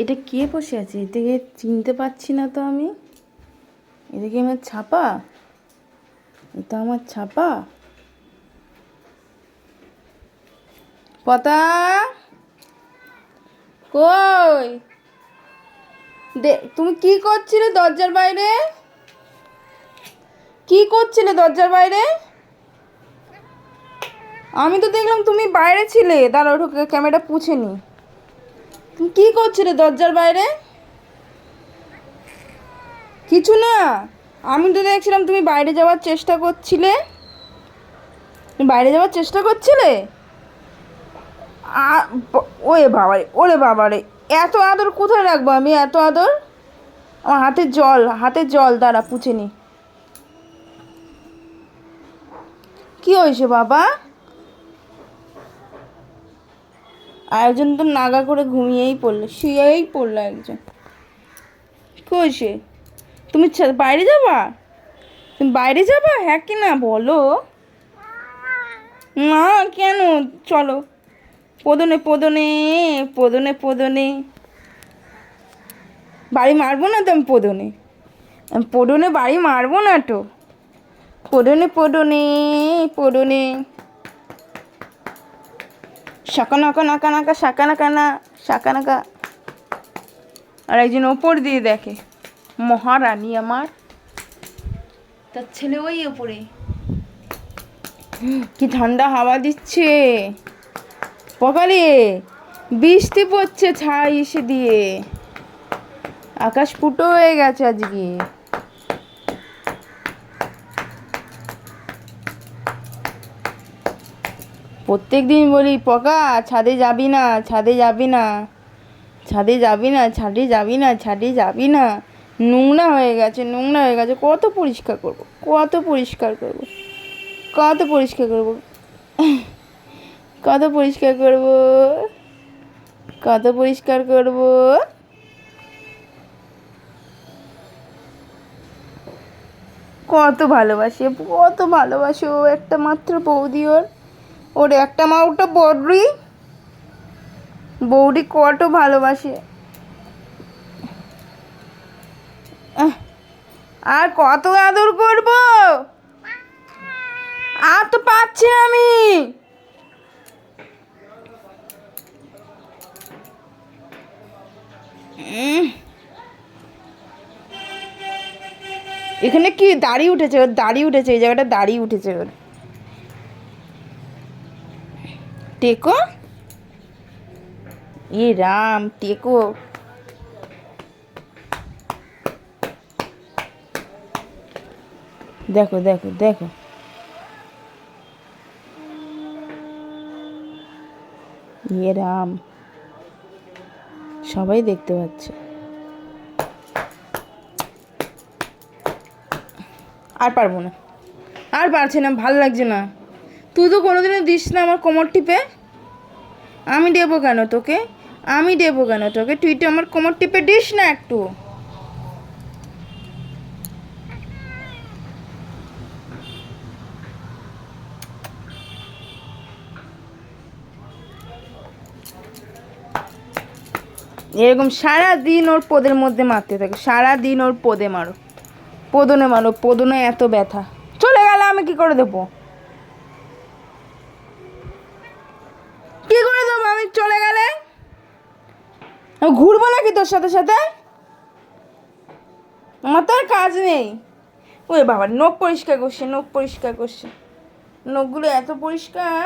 এটা কে বসে আছে? এদিকে চিনতে পারছি না তো আমি। এটা কি আমার ছাপা? এটা আমার ছাপা? পতা? কই? দে, তুমি কি করছিলে দরজার বাইরে? কি করছিলে দরজার বাইরে? আমি তো দেখলাম তুমি বাইরে ছিলে। দাঁড়াও, ঢুকে ক্যামেরা পুছে নি। তুমি কি করছিলে দরজার বাইরে? কিছু না। আমি তো দেখছিলাম তুমি বাইরে যাওয়ার চেষ্টা করছিলে। বাইরে যাওয়ার চেষ্টা করছিলে? ওরে বাবারে ওরে বাবারে, এত আদর কোথায় রাখব আমি এত আদর? আমার হাতে জল হাতে জল, দাঁড়া, পুছে নি। কি হয়েছে বাবা? আয়োজন তো নাগা করে ঘুমিয়েই পড়ল, শুয়েই পড়ল একজন। কি হয়েছে? তুমি বাইরে যাবা? তুমি বাইরে যাবা? হ্যাঁ কি না বলো। না কেন? চলো। পদনে পদনে পদনে পদনে। বাড়ি মারবো না তো আমি পদনে? আমি পদনে বাড়ি মারবো না তো? পদনে পদনে পদনে। শাকা নাকা নাকা নাকা শাকা না শাকা নাকা আর একজন ওপর দিয়ে দেখে মহারানী আমার। তার ছেলে ওই ওপরে। কি ঠান্ডা হাওয়া দিচ্ছে। পকালে বৃষ্টি পড়ছে ছাই এসে দিয়ে। আকাশ ফুটো হয়ে গেছে আজকে। প্রত্যেক দিন বলি, পকা, ছাদে যাবি না, ছাদে যাবি না, ছাদে যাবি না, ছাদে যাবি না, ছাদে যাবি না। নোংরা হয়ে গেছে, নোংরা হয়ে গেছে। কত পরিষ্কার করব, কত পরিষ্কার করব, কত পরিষ্কার করব, কত পরিষ্কার করব, কত পরিষ্কার করব। কত ভালোবাসে কত ভালোবাসে ও একটা মাত্র বৌদি ওর। ওর, একটা মা, ওটা বড়ি। বৌদি কত ভালোবাসে। আর কত আদর করব? আর তো পাচ্ছি আমি। এখানে কি দাড়ি উঠেছে? ওর দাড়ি উঠেছে, এই জায়গাটা দাড়ি উঠেছে ওর। টেকো। এ রাম, টেকো। দেখো দেখো দেখো। এ রাম। সবাই দেখতে পাচ্ছে। আর পারব না। আর পারছি না, ভালো লাগছে না। তুই তো কোনোদিনও দিস না আমার কোমর টিপে? আমি দেবো কেন তোকে? আমি দেবো কেন তোকে? তুই তো আমার কোমর টিপে দিস না একটু। এরকম সারা দিন ওর পোদের মধ্যে মারতে থাকে। সারা দিন ওর পোদে মারো। পোদনে মারো, পোদনে এত ব্যথা। চলে গেলে আমি কি করে দেবো? আমি ঘুরবো নাকি তোর সাথে সাথে? আমার তো আর কাজ নেই। ওই বাবা, নখ পরিষ্কার করছে, নখ পরিষ্কার করছে। নখগুলো এত পরিষ্কার।